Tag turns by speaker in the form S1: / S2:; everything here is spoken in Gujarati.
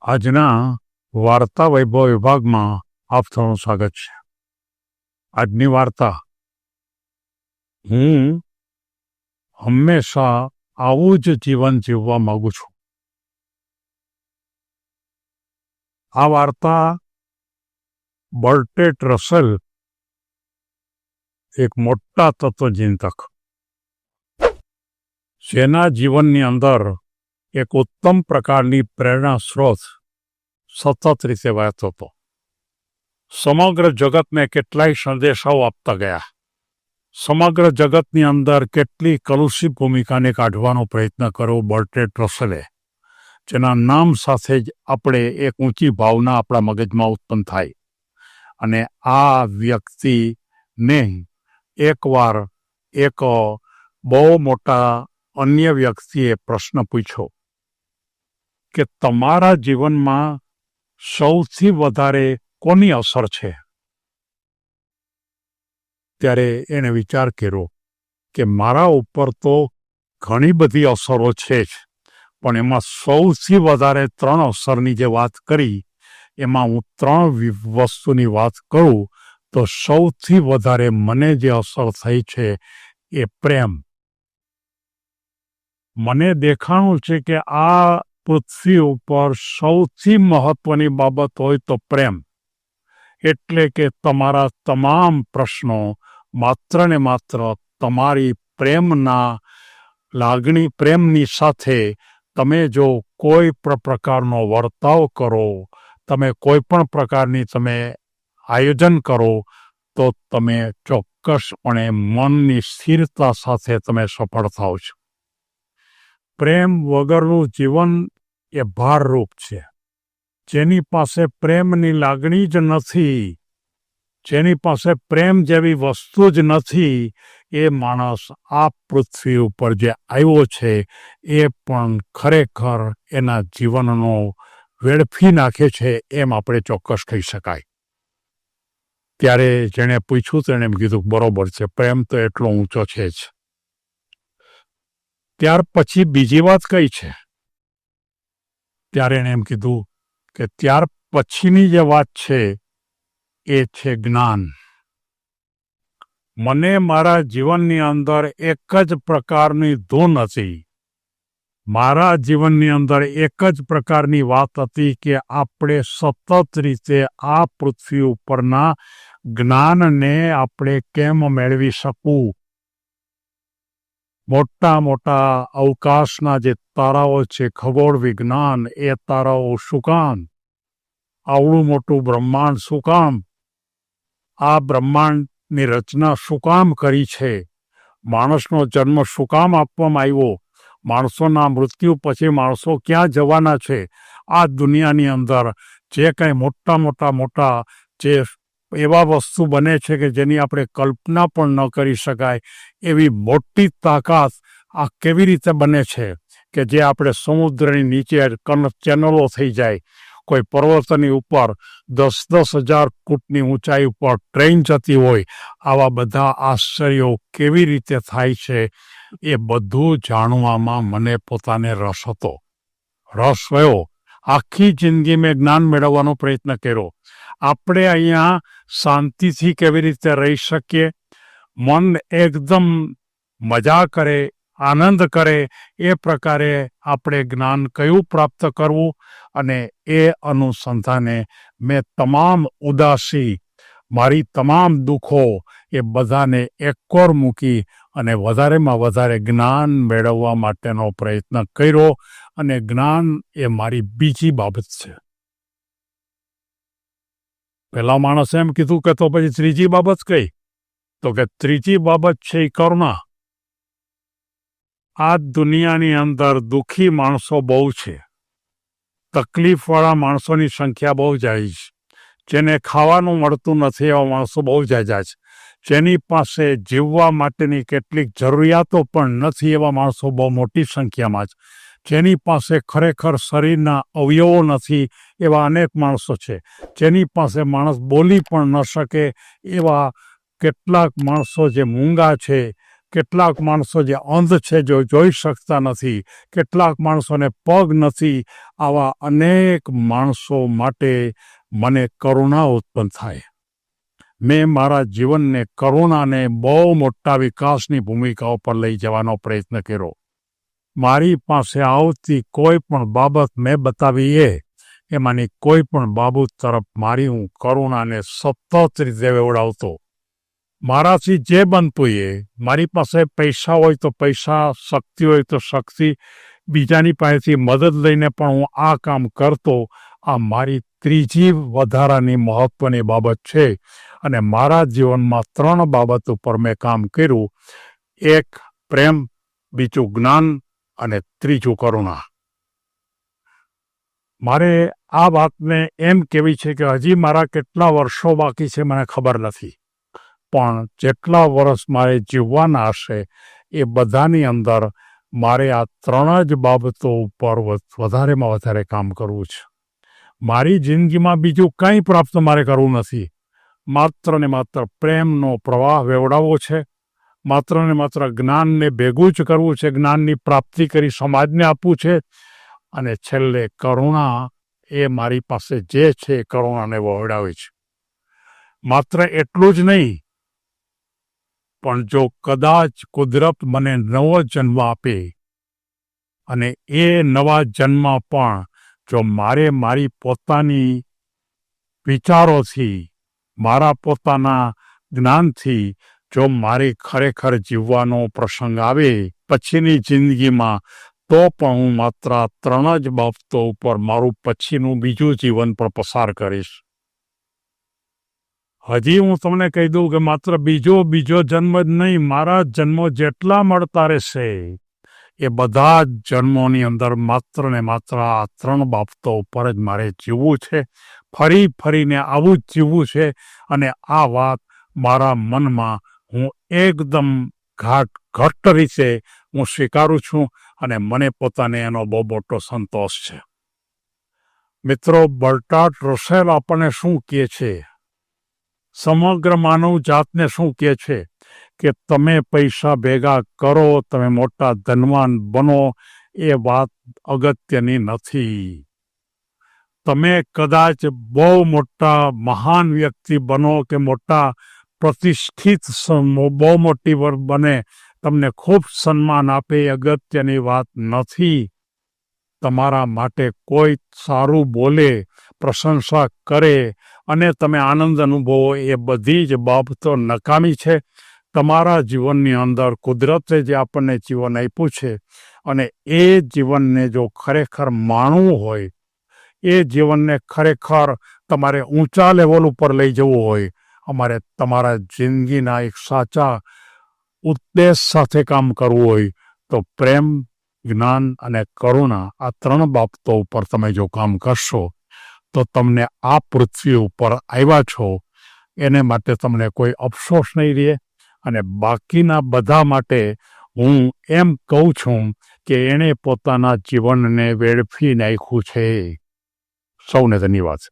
S1: આજના વાર્તા વૈભવ વિભાગમાં આપ સ્વાગત છે. આજની વાર્તા. હું હંમેશા આવું જ જીવન જીવવા માગું છું. આ વાર્તા બર્ટેટ રસેલ, એક મોટા તત્વચિંતક. જેના જીવનની અંદર એક ઉત્તમ પ્રકારની પ્રેરણા સ્ત્રોત સતત રીતે વહેતો હતો. સમગ્ર જગતને કેટલાય સંદેશાઓ આપતા ગયા. સમગ્ર જગતની અંદર કેટલી કલુષિત ભૂમિકાને કાઢવાનો પ્રયત્ન કર્યો બર્ટેટ રસલે, જેના નામ સાથે જ આપણે એક ઊંચી ભાવના આપણા મગજમાં ઉત્પન્ન થાય. અને આ વ્યક્તિને એકવાર એક બહુ મોટા અન્ય વ્યક્તિએ પ્રશ્ન પૂછ્યો કે તમારા જીવનમાં સૌથી વધારે કોની અસર છે? ત્યારે એણે વિચાર કર્યો કે મારા ઉપર તો ઘણી બધી અસરો છે જ, પણ એમાં સૌથી વધારે ત્રણ અસરની જે વાત કરી, એમાં હું ત્રણ વસ્તુની વાત કરું, તો સૌથી વધારે મને જે અસર થઈ છે એ પ્રેમ. મને દેખાણું છે કે આ પૃથ્વી ઉપર સૌથી મહત્વની બાબત હોય તો પ્રેમ. એટલે કે તમારા તમામ પ્રશ્નો માત્ર ને માત્ર તમારી પ્રેમના લાગણી, પ્રેમની સાથે તમે જો કોઈ પણ પ્રકારનો વર્તાવ કરો, તમે કોઈ પણ પ્રકારની તમે આયોજન કરો, તો તમે ચોક્કસપણે મનની સ્થિરતા સાથે તમે સફળ થાવ છો. પ્રેમ વગરનું જીવન એ ભારરૂપ છે. જેની પાસે પ્રેમની લાગણી જ નથી, જેની પાસે પ્રેમ જેવી વસ્તુ જ નથી, એ માણસ આ પૃથ્વી ઉપર જે આવ્યો છે, એ પણ ખરેખર એના જીવનનો વેડફી નાખે છે એમ આપણે ચોક્કસ કહી શકાય. ત્યારે જેણે પૂછ્યું, તેણે એમ કીધું, બરોબર છે, પ્રેમ તો એટલો ઊંચો છે જ. ત્યાર પછી બીજી વાત કઈ છે? ત્યારે એણે એમ કીધું કે ત્યાર પછીની જે વાત છે, એ છે જ્ઞાન. મને મારા જીવનની અંદર એક જ પ્રકારની ધૂન હતી. મારા જીવનની અંદર એક જ પ્રકારની વાત હતી કે આપણે સતત રીતે આ પૃથ્વી ઉપરના જ્ઞાનને આપણે કેમ મેળવી શકવું મોટા મોટા અવકાશના જે તારાઓ છે, ખગોળ વિજ્ઞાન, એ તારાઓ શું કામ? આવડું મોટું બ્રહ્માંડ શું કામ? આ બ્રહ્માંડની રચના શું કામ કરી છે? માણસનો જન્મ શું કામ આપવામાં આવ્યો? માણસોના મૃત્યુ પછી માણસો ક્યાં જવાના છે? આ દુનિયાની અંદર જે કંઈ મોટા મોટા મોટા જે એવા વસ્તુ બને છે કે જેની આપણે કલ્પના પણ ન કરી શકાય, એવી મોટી તાકાત આ કેવી રીતે બને છે કે જે આપણે સમુદ્રની નીચે કન ચેનલો થઈ જાય, કોઈ પર્વતની ઉપર દસ દસ હજાર ફૂટની ઊંચાઈ ઉપર ટ્રેન જતી હોય, આવા બધા આશ્ચર્યો કેવી રીતે થાય છે એ બધું જાણવામાં મને પોતાને રસ હતો. રસ થયો આખી જિંદગી મેં જ્ઞાન મેળવવાનો પ્રયત્ન કર્યો. આપણે અહીંયા શાંતિથી કેવી રીતે રહી શકીએ? મન એકદમ મજા કરે, આનંદ કરે, એ પ્રકારે આપણે જ્ઞાન કયું પ્રાપ્ત કરવું? અને એ અનુસંધાને મેં તમામ ઉદાસી, મારી તમામ દુઃખો એ બધાને એકોર મૂકી અને વધારેમાં વધારે જ્ઞાન મેળવવા માટેનો પ્રયત્ન કર્યો. અને જ્ઞાન એ મારી બીજી બાબત છે. પેલા માણસે એમ કીધું કે તો પછી ત્રીજી બાબત કઈ? તો કે ત્રીજી બાબત છે એ કરુણા. આ દુનિયાની અંદર દુઃખી માણસો બહુ છે. તકલીફવાળા માણસોની સંખ્યા બહુ જાય છે. જેને ખાવાનું મળતું નથી એવા માણસો બહુ જાજા છે. જેની પાસે જીવવા માટેની કેટલીક જરૂરિયાતો પણ નથી એવા માણસો બહુ મોટી સંખ્યામાં છે. જેની પાસે ખરેખર શરીરના અવયવો નથી એવા અનેક માણસો છે. જેની પાસે માણસ બોલી પણ ન શકે એવા કેટલાક માણસો જે મૂંગા છે, કેટલાક માણસો જે અંધ છે જો જોઈ શકતા નથી, કેટલાક માણસોને પગ નથી, આવા અનેક માણસો માટે મને કરુણા ઉત્પન્ન થાય. મેં મારા જીવનને કરુણાને બહુ મોટા વિકાસની ભૂમિકાઓ પર લઈ જવાનો પ્રયત્ન કર્યો. મારી પાસે આવતી કોઈ પણ બાબત મેં બતાવી એ, એમાંની કોઈ પણ બાબત તરફ મારી હું કરુણાને સતત રીતે વેવડાવતો. મારાથી જે બનતું એ, મારી પાસે પૈસા હોય તો પૈસા, શક્તિ હોય તો શક્તિ, બીજાની પાસેથી મદદ લઈને પણ હું આ કામ કરતો, આ મારી ત્રીજી વધારાની મહત્વની બાબત છે. અને મારા જીવનમાં ત્રણ બાબત ઉપર મેં કામ કર્યું. એક, પ્રેમ, બીજું જ્ઞાન અને ત્રીજું કરુણા. મારે આ વાતને એમ કહેવી છે કે હજી મારા કેટલા વર્ષો બાકી છે મને ખબર નથી. પણ જેટલા વર્ષ મારે જીવવાના હશે એ બધાની અંદર મારે આ ત્રણ જ બાબતો ઉપર વધારેમાં વધારે કામ કરવું છે. મારી જિંદગીમાં બીજું કંઈ પ્રાપ્ત મારે કરવું નથી. માત્ર ને માત્ર પ્રેમનો પ્રવાહ વેવડાવવો છે. માત્ર ને માત્ર જ્ઞાનને ભેગું જ કરવું છે, જ્ઞાનની પ્રાપ્તિ કરી સમાજને આપવું છે. અને છેલ્લે કરુણા એ મારી પાસે જે છે એ કરુણાને વહોડાવે છે. માત્ર એટલું જ નહીં, પણ જો કદાચ કુદરત મને નવો જન્મ આપે અને એ નવા જન્મ પણ જો મારે મારી પોતાની વિચારોથી, મારા પોતાના જ્ઞાનથી જો મારે ખરેખર જીવવાનો પ્રસંગ આવે પછીની જિંદગીમાં, તો પણ હું માત્ર ત્રણ જ બાબતો ઉપર મારું પછીનું બીજું જીવન પણ પસાર કરીશ. હજી હું તમને કહી દઉં કે માત્ર બીજો બીજો જન્મ જ નહીં, મારા જન્મો જેટલા મળતા રહેશે, એ બધા જ જન્મોની અંદર માત્ર ને માત્ર આ ત્રણ બાબતો ઉપર જ મારે જીવવું છે. ફરી ફરીને આવું જ જીવવું છે અને આ વાત મારા મનમાં હું એકદમ ઘાટ ઘટ્ટ રીતે હું સ્વીકારું છું અને મને પોતાને એનો બહુ મોટો સંતોષ છે. મિત્રો બર્ટાટ રસેલ આપણને શું કહે છે? સમગ્ર માનવ જાતને શું કહે છે? કે તમે પૈસા ભેગા કરો, તમે મોટા ધનવાન બનો, એ વાત અગત્યની નથી. તમે કદાચ બહુ મોટા મહાન વ્યક્તિ બનો કે મોટા પ્રતિષ્ઠિત બહુ મોટી વર્ગ બને, તમને ખૂબ સન્માન આપે, એ અગત્યની વાત નથી. તમારા માટે કોઈ સારું બોલે, પ્રશંસા કરે અને તમે આનંદ અનુભવો, એ બધી જ બાબતો નકામી છે. તમારા જીવનની અંદર કુદરતે જે આપણને જીવન આપ્યું છે અને એ જીવનને જો ખરેખર માણવું હોય, એ જીવનને ખરેખર તમારે ઊંચા લેવલ ઉપર લઈ જવું હોય અમારે તમારા જિંદગીના એક સાચા ઉદ્દેશ સાથે કામ કરવું હોય તો પ્રેમ, જ્ઞાન અને કરુણા આ ત્રણ બાબતો ઉપર તમે જો કામ કરશો, તો તમને આ પૃથ્વી ઉપર આવ્યા છો, એને માટે તમને કોઈ અફસોસ નહીં રહે અને બાકીના બધા માટે હું એમ કહું છું કે એણે પોતાના જીવનને વેડફી નાખ્યું છે. સૌને ધન્યવાદ.